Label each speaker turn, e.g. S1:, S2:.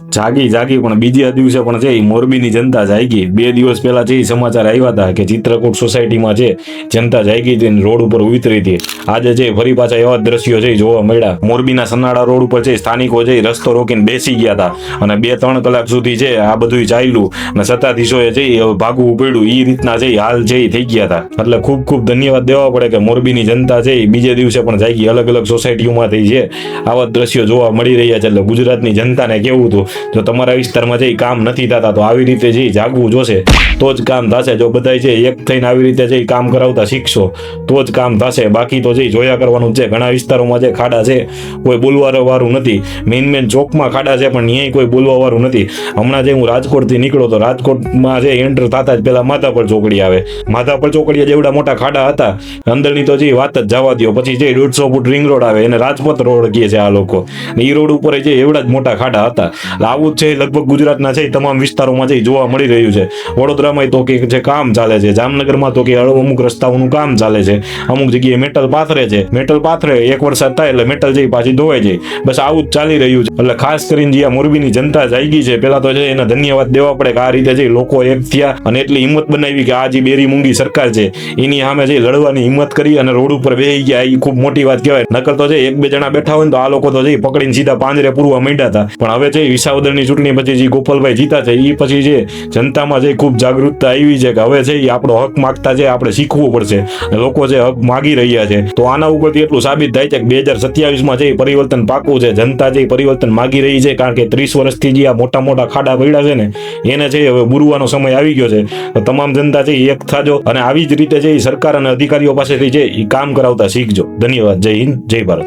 S1: જાગી જાગી, પણ બીજા દિવસે પણ છે એ મોરબીની જનતા જાગી. બે દિવસ પહેલા છે સમાચાર આવ્યા હતા કે ચિત્રકૂટ સોસાયટીમાં છે, જનતા જાગી હતી રોડ ઉપર ઉતરી હતી. આજે છે ફરી પાછા એવા દ્રશ્યો છે જોવા મળ્યા. મોરબીના સનાળા રોડ ઉપર છે સ્થાનિકો છે રસ્તો રોકીને બેસી ગયા હતા. અને બે, ત્રણ કલાક સુધી છે આ બધું ચાલ્યું અને સત્તાધીશોએ છે ભાગવું પડ્યું. એ રીતના છે હાલ છે એ થઈ ગયા હતા. એટલે ખૂબ ખૂબ ધન્યવાદ દેવા પડે કે મોરબીની જનતા છે ઈ બીજે દિવસે પણ જાગી. અલગ અલગ સોસાયટીઓમાંથી છે. આવા દ્રશ્યો જોવા મળી રહ્યા છે. એટલે ગુજરાતની જનતાને કેવું હતું જો તમારા વિસ્તારમાં જે કામ નથી થતા, તો આવી રીતે જે જાગવું જોશે, તો જ કામ થશે. જો બધા જે એક થઈને આવી રીતે જે કામ કરાવતા શીખશો, તો જ કામ થશે. બાકી તો જે જોયા કરવાનું છે. ઘણા વિસ્તારોમાં જે ખાડા છે, કોઈ બોલવા વાળું નથી. મેઇન મેઇન ચોકમાં ખાડા છે, પણ ન્યાય કોઈ બોલવા વાળું નથી. હમણાં જે હું રાજકોટથી નીકળ્યો તો રાજકોટમાં જે એન્ટર થતા જ પેલા માધાપર ચોકડી આવે. માધાપર ચોકડીએ જેવડા મોટા ખાડા હતા. અંદરની તો જે વાત જ જવા દો પછી જે દોઢસો ફૂટ રિંગ રોડ આવે, એને રાજપથ રોડ કહે છે આ લોકો. એ રોડ ઉપર જે એવડા જ મોટા ખાડા હતા. આવું છે લગભગ ગુજરાતના છે તમામ વિસ્તારોમાં છે જોવા મળી રહ્યું છે. વડોદરામાં તો કે જે કામ ચાલે છે, જામનગરમાં તો કે અમુક રસ્તાઓનું કામ ચાલે છે. અમુક જગ્યાએ મેટલ પાથરે છે. મેટલ પાથરે, એક વરસાદ થાય એટલે મેટલ જઈ પાછી ધોવાઈ જાય. બસ આવું જ ચાલી રહ્યું છે. એટલે ખાસ કરીને જે આ મોરબીની જનતા જાગી છે પેલા તો છે, એને ધન્યવાદ દેવા પડે કે આ રીતે જે લોકો એક થયા અને એટલી હિંમત બનાવી કે આ જે બેરી મૂંગી સરકાર છે, એની સામે જે લડવાની હિંમત કરી અને રોડ ઉપર બેસી ગયા. એ ખૂબ મોટી વાત કહેવાય. નકર તો છે, એક બે જણા બેઠા હોય તો આ લોકો તો જે પકડીને સીધા પાંજરે પૂરવા માંડ્યા હતા. પણ હવે છે વિસાવદરની ચૂંટણી પછી જે ગોપાલભાઈ જીતા છે એ પછી જે જનતામાં જે ખૂબ જાગૃતતા આવી છે કે હવે છે એ આપણો હક માગતા છે, આપણે શીખવું પડશે. લોકો જે હક માગી રહ્યા છે, તો આના ઉપરથી એટલું સાબિત થાય છે કે બે હજાર સત્યાવીસમાં જે પરિવર્તન પાકું છે, જનતા જે પરિવર્તન માગી રહી છે, કારણ કે ત્રીસ વર્ષથી જે આ મોટા મોટા ખાડા પડ્યા છે ને, એને છે હવે બુરવાનો સમય આવી ગયો છે. તો તમામ જનતા છે એક થાજો અને આવી જ રીતે છે એ સરકાર અને અધિકારીઓ પાસેથી છે એ કામ કરાવતા શીખજો. ધન્યવાદ. જય હિન્દ, જય ભારત.